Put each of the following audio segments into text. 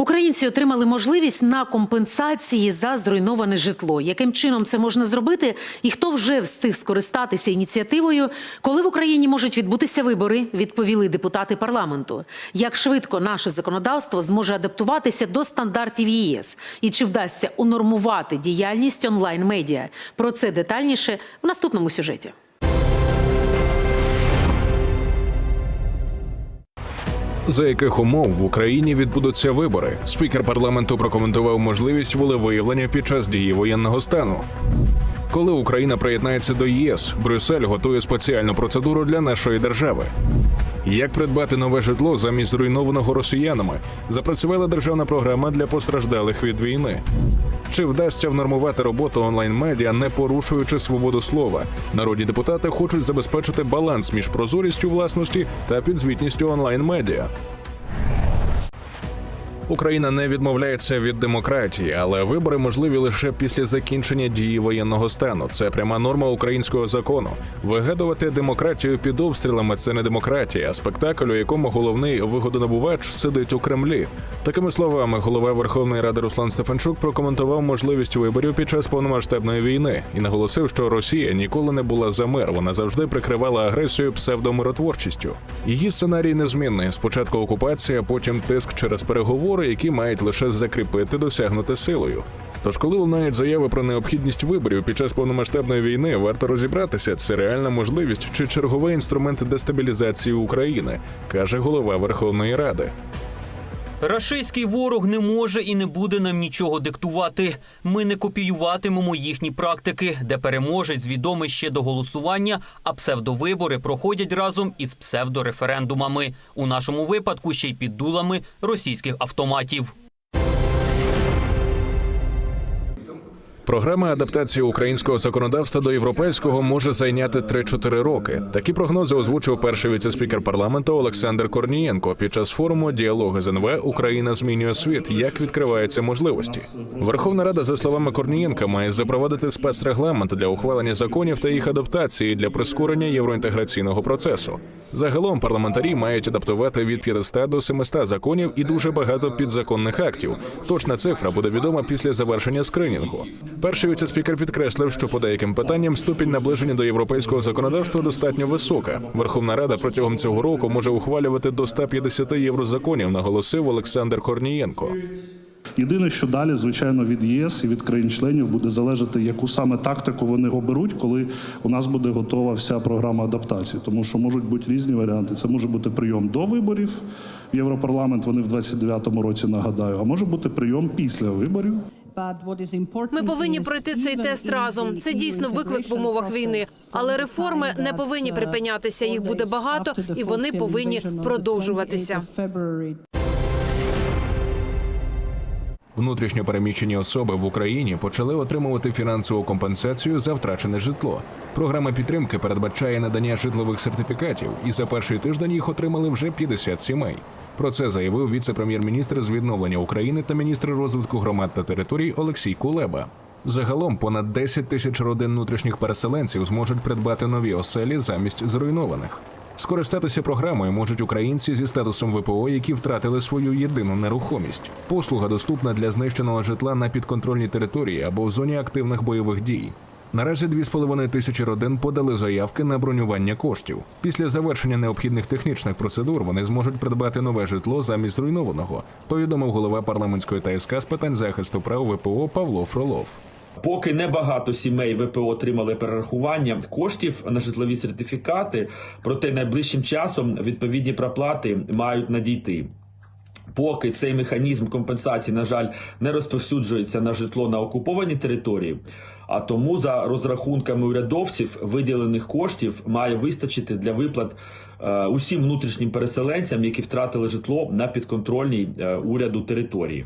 Українці отримали можливість на компенсації за зруйноване житло. Яким чином це можна зробити? І хто вже встиг скористатися ініціативою? Коли в Україні можуть відбутися вибори? Відповіли депутати парламенту. Як швидко наше законодавство зможе адаптуватися до стандартів ЄС? І чи вдасться унормувати діяльність онлайн медіа? Про це детальніше в наступному сюжеті. За яких умов в Україні відбудуться вибори? Спікер парламенту прокоментував можливість волевиявлення під час дії воєнного стану. Коли Україна приєднається до ЄС, Брюссель готує спеціальну процедуру для нашої держави. Як придбати нове житло замість зруйнованого росіянами? Запрацювала державна програма для постраждалих від війни. Чи вдасться внормувати роботу онлайн-медіа, не порушуючи свободу слова? Народні депутати хочуть забезпечити баланс між прозорістю власності та підзвітністю онлайн-медіа. Україна не відмовляється від демократії, але вибори можливі лише після закінчення дії воєнного стану. Це пряма норма українського закону. Вигадувати демократію під обстрілами це не демократія, спектакль, у якому головний вигодонабувач сидить у Кремлі. Такими словами, голова Верховної Ради Руслан Стефанчук прокоментував можливість виборів під час повномасштабної війни і наголосив, що Росія ніколи не була за мир. Вона завжди прикривала агресію псевдомиротворчістю. Її сценарій незмінний: спочатку окупація, потім тиск через переговори, які мають лише закріпити досягнути силою. Тож, коли лунають заяви про необхідність виборів під час повномасштабної війни, варто розібратися, це реальна можливість чи черговий інструмент дестабілізації України, каже голова Верховної Ради. Рашистський ворог не може і не буде нам нічого диктувати. Ми не копіюватимемо їхні практики, де переможець відомий ще до голосування, а псевдовибори проходять разом із псевдореферендумами. У нашому випадку ще й під дулами російських автоматів. Програма адаптації українського законодавства до європейського може зайняти 3-4 роки. Такі прогнози озвучив перший віцеспікер парламенту Олександр Корнієнко під час форуму Діалоги з НВ Україна змінює світ. Як відкриваються можливості? Верховна Рада, за словами Корнієнка, має запровадити спецрегламент для ухвалення законів та їх адаптації для прискорення євроінтеграційного процесу. Загалом парламентарі мають адаптувати від 500 до 700 законів і дуже багато підзаконних актів. Точна цифра буде відома після завершення скринінгу. Перший віцеспікер підкреслив, що по деяким питанням ступінь наближення до європейського законодавства достатньо висока. Верховна Рада протягом цього року може ухвалювати до 150 єврозаконів, наголосив Олександр Корнієнко. Єдине, що далі, звичайно, від ЄС і від країн-членів буде залежати, яку саме тактику вони оберуть, коли у нас буде готова вся програма адаптації. Тому що можуть бути різні варіанти. Це може бути прийом до виборів в Європарламент. Вони в 29-му році нагадаю, а може бути прийом після виборів. Ми повинні пройти цей тест разом. Це дійсно виклик в умовах війни. Але реформи не повинні припинятися. Їх буде багато, і вони повинні продовжуватися. Внутрішньо переміщені особи в Україні почали отримувати фінансову компенсацію за втрачене житло. Програма підтримки передбачає надання житлових сертифікатів, і за перший тиждень їх отримали вже 50 сімей. Про це заявив віце-прем'єр-міністр з відновлення України та міністр розвитку громад та територій Олексій Кулеба. Загалом понад 10 тисяч родин внутрішніх переселенців зможуть придбати нові оселі замість зруйнованих. Скористатися програмою можуть українці зі статусом ВПО, які втратили свою єдину нерухомість. Послуга доступна для знищеного житла на підконтрольній території або в зоні активних бойових дій. Наразі 2,5 тисячі родин подали заявки на бронювання коштів. Після завершення необхідних технічних процедур вони зможуть придбати нове житло замість зруйнованого. Повідомив голова парламентської ТСК з питань захисту прав ВПО Павло Фролов. Поки небагато сімей ВПО отримали перерахування коштів на житлові сертифікати, проте найближчим часом відповідні проплати мають надійти. Поки цей механізм компенсації, на жаль, не розповсюджується на житло на окупованій території, а тому за розрахунками урядовців виділених коштів має вистачити для виплат е, усім внутрішнім переселенцям, які втратили житло на підконтрольній е, уряду території.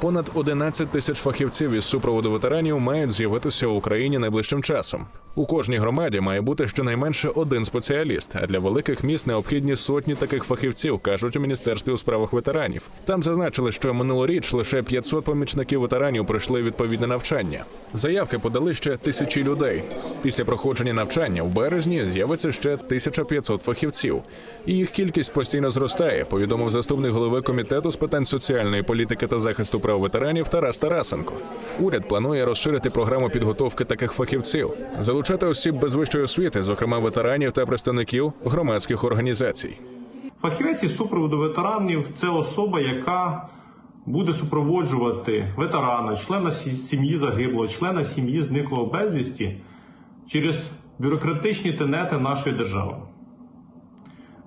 Понад 11 тисяч фахівців із супроводу ветеранів мають з'явитися в Україні найближчим часом. У кожній громаді має бути щонайменше один спеціаліст, а для великих міст необхідні сотні таких фахівців, кажуть у міністерстві у справах ветеранів. Там зазначили, що минулоріч лише 500 помічників ветеранів пройшли відповідне навчання. Заявки подали ще тисячі людей. Після проходження навчання в березні з'явиться ще 1500 фахівців, і їх кількість постійно зростає. Повідомив заступник голови комітету з питань соціальної політики та захисту прав ветеранів Тарас Тарасенко. Уряд планує розширити програму підготовки таких фахівців, залучати осіб без вищої освіти, зокрема ветеранів та представників громадських організацій. Фахівець із супроводу ветеранів це особа, яка буде супроводжувати ветерана, члена сім'ї загиблого, члена сім'ї зниклого безвісті через бюрократичні тенети нашої держави.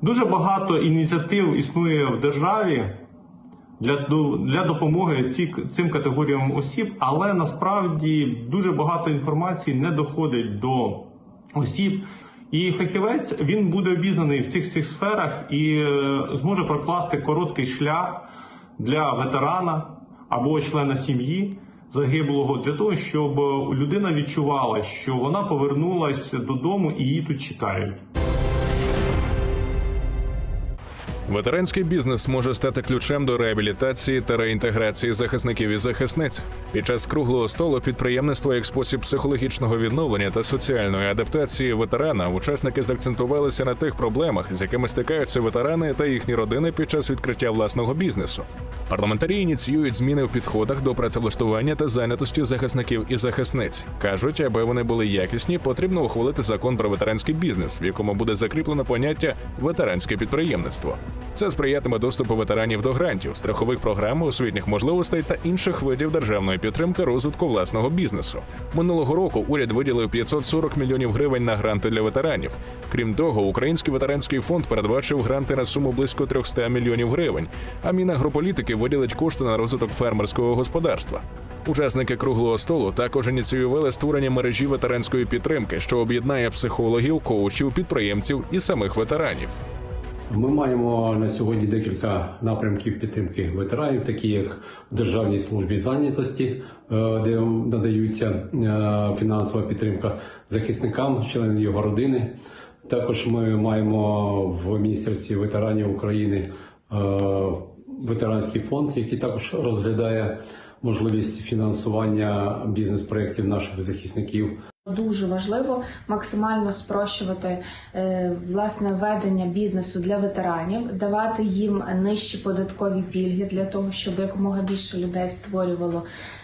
Дуже багато ініціатив існує в державі для, для допомоги ці, цим категоріям осіб, але насправді дуже багато інформації не доходить до осіб. І фахівець він буде обізнаний в цих цих сферах і е, зможе прокласти короткий шлях для ветерана або члена сім'ї загиблого для того, щоб людина відчувала, що вона повернулась додому і її тут чекають. Ветеранський бізнес може стати ключем до реабілітації та реінтеграції захисників і захисниць. Під час круглого столу підприємництво як спосіб психологічного відновлення та соціальної адаптації ветерана учасники заакцентувалися на тих проблемах, з якими стикаються ветерани та їхні родини під час відкриття власного бізнесу. Парламентарі ініціюють зміни в підходах до працевлаштування та зайнятості захисників і захисниць. кажуть, аби вони були якісні, потрібно ухвалити закон про ветеранський бізнес, в якому буде закріплено поняття ветеранське підприємництво. Це сприятиме доступу ветеранів до грантів, страхових програм, освітніх можливостей та інших видів державної підтримки розвитку власного бізнесу. Минулого року уряд виділив 540 мільйонів гривень на гранти для ветеранів. Крім того, Український ветеранський фонд передбачив гранти на суму близько 300 мільйонів гривень. А Мінагрополітики виділить кошти на розвиток фермерського господарства. Учасники круглого столу також ініціювали створення мережі ветеранської підтримки, що об'єднає психологів, коучів, підприємців і самих ветеранів. Ми маємо на сьогодні декілька напрямків підтримки ветеранів, такі як в Державній службі зайнятості, е, де надаються е, фінансова підтримка захисникам, членам його родини. Також ми маємо в Міністерстві ветеранів України е, ветеранський фонд, який також розглядає можливість фінансування бізнес-проєктів наших захисників. Дуже важливо максимально спрощувати е, власне ведення бізнесу для ветеранів, давати їм нижчі податкові пільги для того, щоб якомога більше людей створювало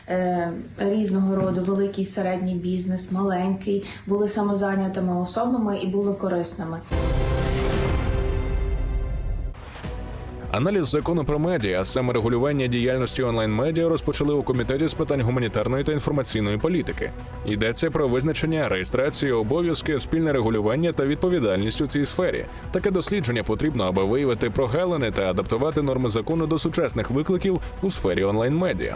е, різного роду великий середній бізнес, маленький, були самозайнятими особами і були корисними. Аналіз закону про медіа, а саме регулювання діяльності онлайн-медіа, розпочали у комітеті з питань гуманітарної та інформаційної політики. Йдеться про визначення, реєстрації, обов'язки, спільне регулювання та відповідальність у цій сфері. Таке дослідження потрібно, аби виявити прогалини та адаптувати норми закону до сучасних викликів у сфері онлайн-медіа.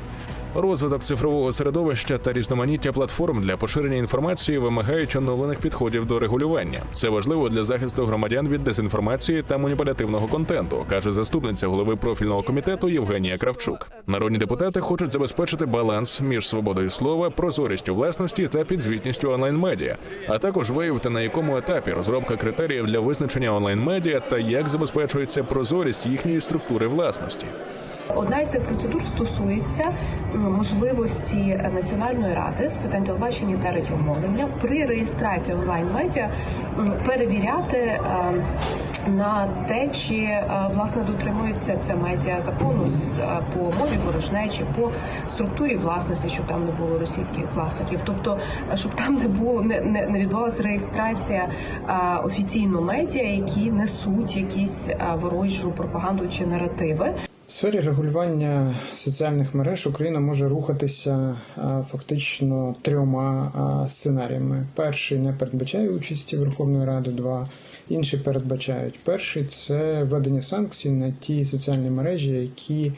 Розвиток цифрового середовища та різноманіття платформ для поширення інформації вимагають оновлених підходів до регулювання. Це важливо для захисту громадян від дезінформації та маніпулятивного контенту, каже заступниця голови профільного комітету Євгенія Кравчук. Народні депутати хочуть забезпечити баланс між свободою слова, прозорістю власності та підзвітністю онлайн-медіа, а також виявити на якому етапі розробка критеріїв для визначення онлайн-медіа та як забезпечується прозорість їхньої структури власності. Одна із цих процедур стосується можливості Національної ради з питань телебачення та радіомовлення при реєстрації онлайн-медіа перевіряти е, на те, чи е, власне дотримується це медіа закону е, по мові ворожнечі, по структурі власності, щоб там не було російських власників, тобто е, щоб там не було не, не, не відбувалася реєстрація е, офіційно медіа, які несуть якісь е, ворожу пропаганду чи наративи. В сфері регулювання соціальних мереж Україна може рухатися фактично трьома сценаріями. Перший не передбачає участі Верховної Ради, два інші передбачають. Перший це введення санкцій на ті соціальні мережі, які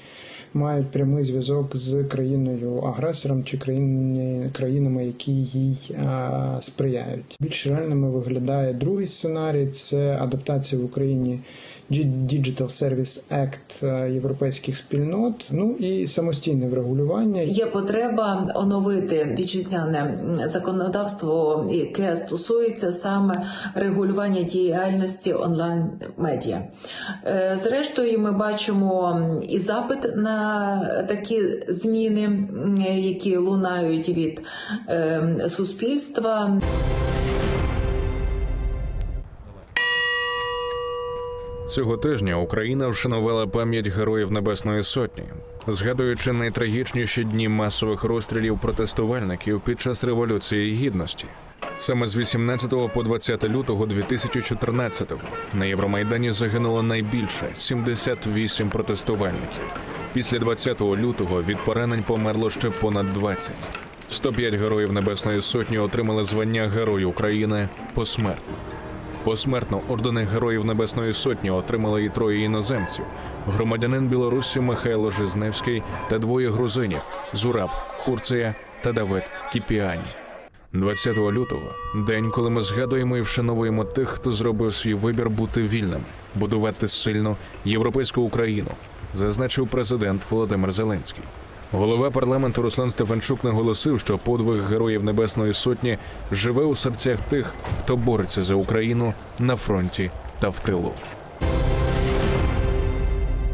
мають прямий зв'язок з країною агресором чи країни, країнами, які їй а, сприяють. Більш реальними виглядає другий сценарій це адаптація в Україні Digital Service Act е, європейських спільнот, ну і самостійне врегулювання. Є потреба оновити вітчизняне законодавство, яке стосується саме регулювання діяльності онлайн медіа. Е, Зрештою, ми бачимо і запит на такі зміни, які лунають від е, суспільства. Цього тижня Україна вшанувала пам'ять героїв Небесної Сотні, згадуючи найтрагічніші дні масових розстрілів протестувальників під час революції гідності. Саме з 18 по 20 лютого 2014-го на Євромайдані загинуло найбільше 78 протестувальників. Після 20 лютого від поранень померло ще понад 20. 105 героїв Небесної Сотні отримали звання Герой України посмертно. Посмертно ордени Героїв Небесної Сотні отримали і троє іноземців: громадянин Білорусі Михайло Жизневський та двоє грузинів Зураб Хурція та Давид Кіпіані. 20 лютого день, коли ми згадуємо і вшановуємо тих, хто зробив свій вибір бути вільним, будувати сильну європейську Україну, зазначив президент Володимир Зеленський. Голова парламенту Руслан Стефанчук наголосив, що подвиг героїв Небесної Сотні живе у серцях тих, хто бореться за Україну на фронті та в тилу.